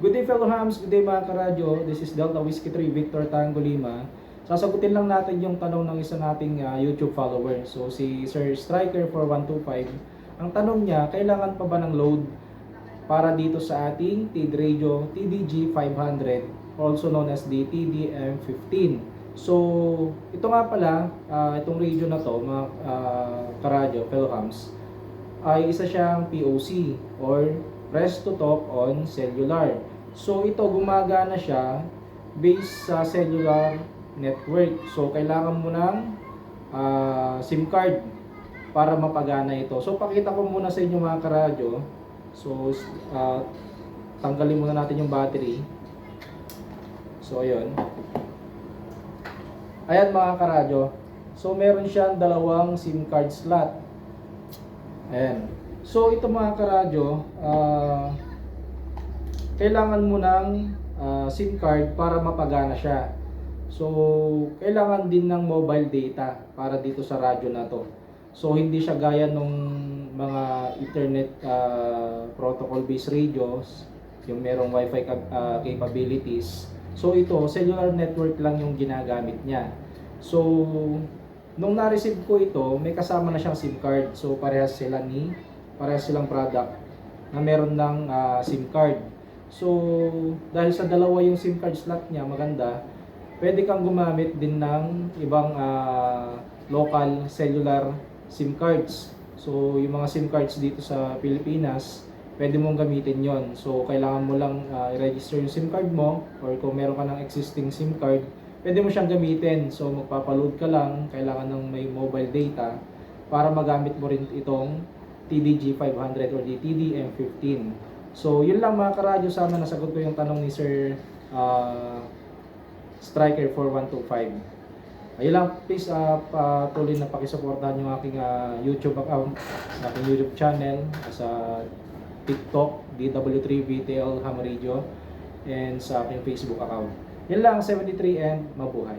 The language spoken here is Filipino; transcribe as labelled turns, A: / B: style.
A: Good day fellow hams, good day mga karadyo. This is Delta Whiskey 3 Victor Tango Lima. Sasagutin lang natin yung tanong ng isa nating ah, YouTube follower. So si Sir Striker 4125, ang tanong niya, kailangan pa ba ng load para dito sa ating TID Radio TDG 500, also known as the TDM15. So, ito nga pala, ah, itong radio na to, mga uh, karadyo, fellow hams, ay isa siyang POC or press to talk on cellular. So ito gumagana siya based sa cellular network. So kailangan mo ng ah, SIM card para mapagana ito. So pakita ko muna sa inyo mga karadyo. So ah, tanggalin muna natin yung battery. So ayun. Ayan mga karadyo. So meron siyang dalawang SIM card slot. Ayan. So ito mga karadyo, ah, kailangan mo ng ah, SIM card para mapagana siya. So kailangan din ng mobile data para dito sa radyo na to. So hindi siya gaya nung mga internet ah, protocol based radios, yung merong wifi ah, capabilities. So ito, cellular network lang yung ginagamit niya. So nung na-receive ko ito, may kasama na siyang SIM card. So parehas sila ni parehas silang product na meron ng ah, SIM card. So dahil sa dalawa yung SIM card slot niya, maganda, pwede kang gumamit din ng ibang ah, local cellular SIM cards. So yung mga SIM cards dito sa Pilipinas, pwede mong gamitin yon. So kailangan mo lang ah, i-register yung SIM card mo or kung meron ka ng existing SIM card, pwede mo siyang gamitin. So magpapaload ka lang, kailangan ng may mobile data para magamit mo rin itong TDG 500 or the TDM15. So yun lang mga karadyo, sana nasagot ko yung tanong ni Sir ah, Striker 4125. Ayun lang, please uh, patuloy na pakisuportahan yung aking ah, YouTube account, aking YouTube channel, sa TikTok, DW3VTL Ham Radio, and sa aking Facebook account. Yan lang, 73 and mabuhay.